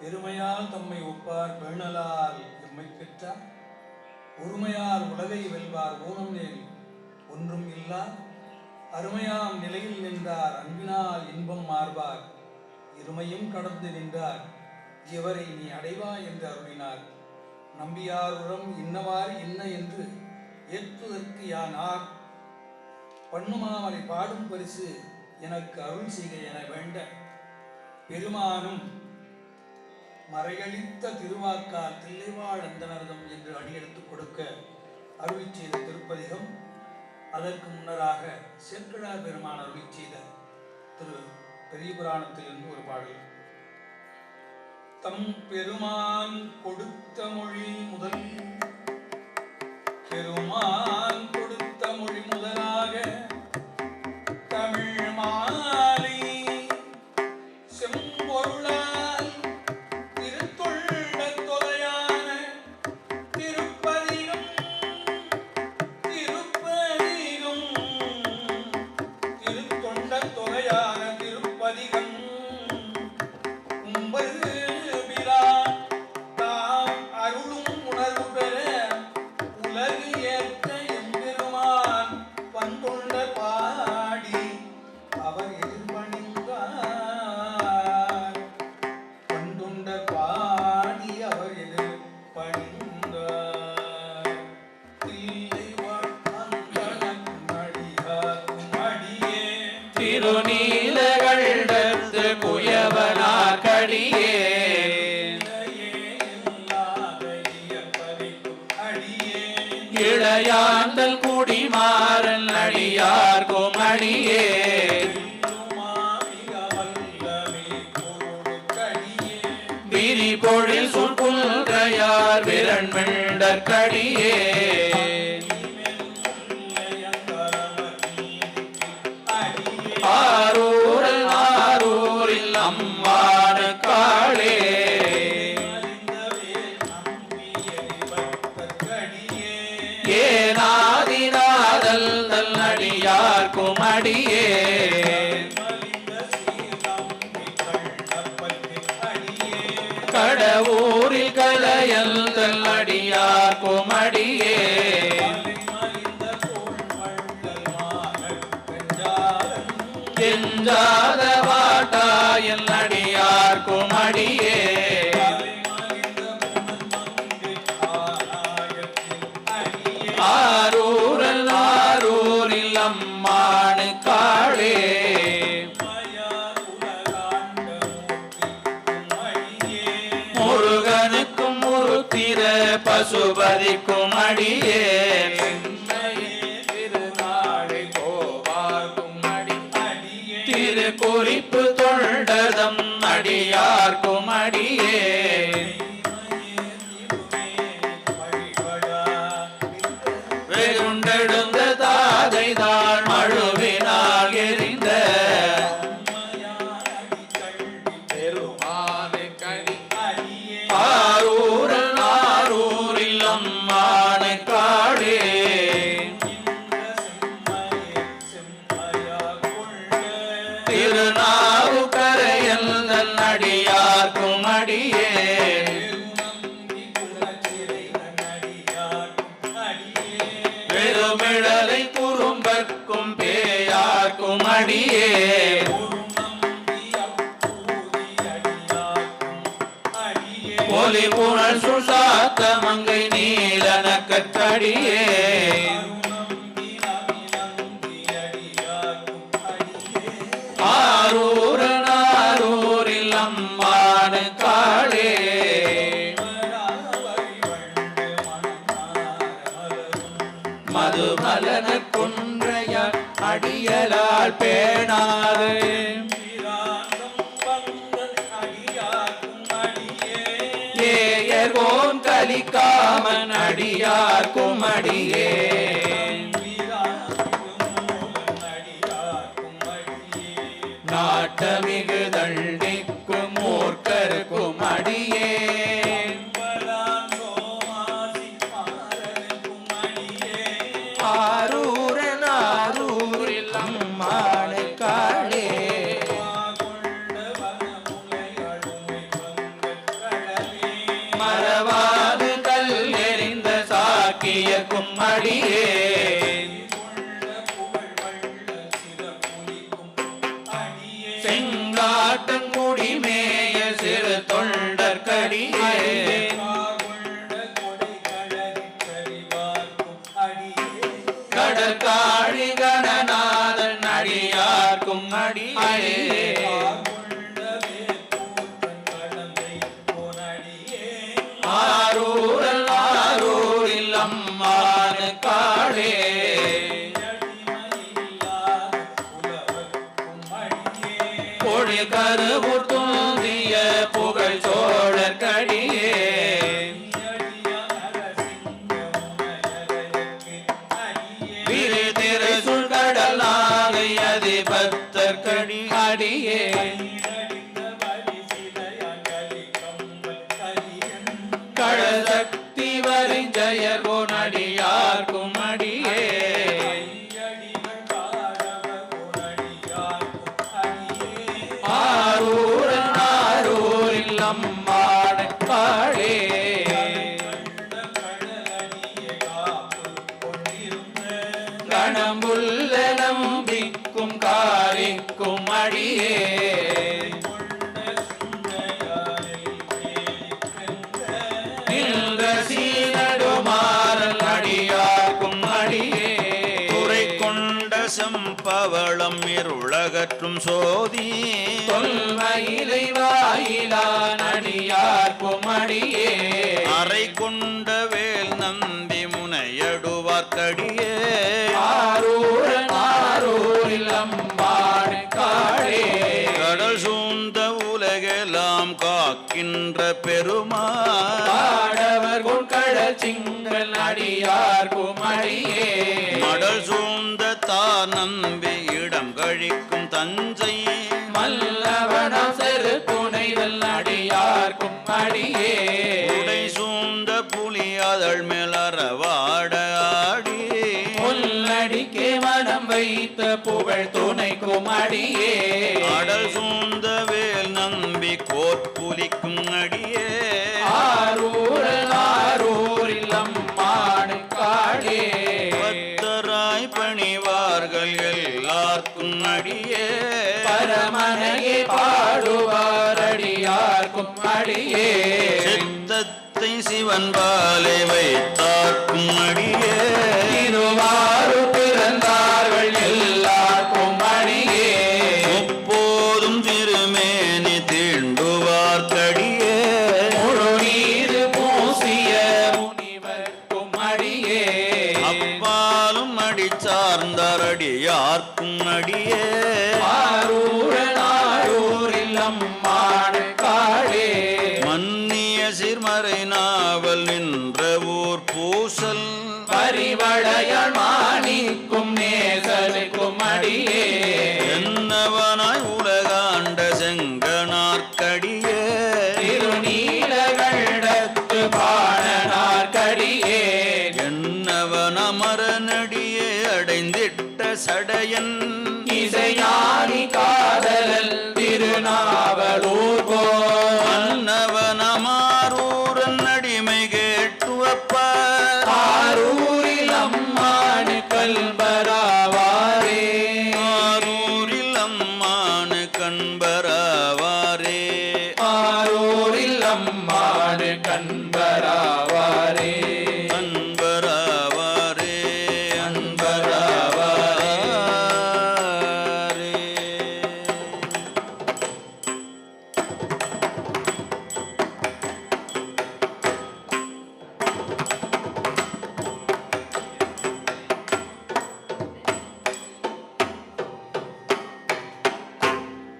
பெருமையால் தம்மை ஒப்பார் பேணலால் எம்மை பெற்றார். ஒருமையால் உலகை வெல்வார் ஊனம் நேர் ஒன்றும் இல்லா? அருமையாம் நிலையில் நின்றார் அன்பினால் இன்பம் மார்பார் இருமையும் கடந்து நின்றார் இவரை நீ அடைவா என்று அருளினார். நம்பியாருடன் இன்னவாறு என்ன என்று ஏற்றுவதற்கு யானார்? பண்ணுமாமலை பாடும் பரிசு எனக்கு அருள் செய்க என வேண்ட பெருமானும் மறையளித்த திருவாக்கால் தில்லைவாழ் அந்தனர்தம் என்று அடியெடுத்து கொடுக்க அருளி செய்த திருப்பதிகம் அதற்கு முன்னராக சேக்கிழார் பெருமான் அருளி செய்த திரு பெரிய புராணத்திலிருந்து ஒரு பாடல். தம் பெருமான் கொடுத்த மொழி முதல் பெருமான் இளையாந்தல் குடிமாறன் அடியார் குமடியே விரிபொழில் சுல்குல்கையார் விரண் கடியே ஆரூரில் அடியே கடவுரில் கலையல் தல் அடியார் குமடியே எஞ்சாத வாட்டாயல் அடியார் குமடியே. பசுபதிக்கும் அடியே. திரு குறிப்பு தொண்டதம் அடியார்க்கும் அடியே. பெருமிழலை குறும்பற்கும் பேயார்க்கும் அடியே ஒலி புனல் சுசாத்த மங்கை நீலன கற்றடியே. பேணாது. ஏயர்கோன் கலிக்காமன் அடியார் குமடியே நாட்டமிகு புகழ்கர்க்கும் அடியே. செங்காட்டன் குடிமேய சிறு தொண்டற்கடியே கடற்காழி கணநாதன் அடியார்க்கும் அடியே. அதிபத்தற்கடி இருளகற்றும் சோதி. தொல்மயிலை வாயிலான் அடியார்க்கும் அடியே அறை கொண்ட வேல் நந்தி முனையடுவார்க்கடியே ஆரூரன் ஆரூரில் அம்பாடு காடே கடல் சூழ்ந்த உலகெல்லாம் காக்கின்ற பெருமாள். பாடவர் கொண்கட சிங்கள் அடியார்க்கும் அடியே மடல் சூழ்ந்த தார் நம்பி இடம் கழிக்கும் தஞ்சை. மல்லவனம் செரு துணைதல் அடியார்க்கும் அடியே. உடை சூழ்ந்த புலி அதழ் மேலறவாட ஆடி முல்லடிக்கே மனம் வைத்த புகழ் துணைக்கும் அடியே. அடல் சூழ்ந்த வேல் நம்பி கோற்புலிக்கும் அடியே. ஆரூரல் பரமனையே பாடுவார் அடியார்க்கும் அடியே. சித்தத்தை சிவன் பாலை வைத்தார்க்கும் அடியே. திருவாரு சீர்மறை நாவல் நின்ற ஊர் பூசல். பரிவளையால் மாணிக்கும் நேசருக்கும் அடியே. என்னவனாய் உலகாண்ட செங்கனார்க்கடியே. திருநீலகண்டத்து பாடனார்க்கடியே என்னவன மரநடியே அடைந்திட்ட சடையன். இசையானி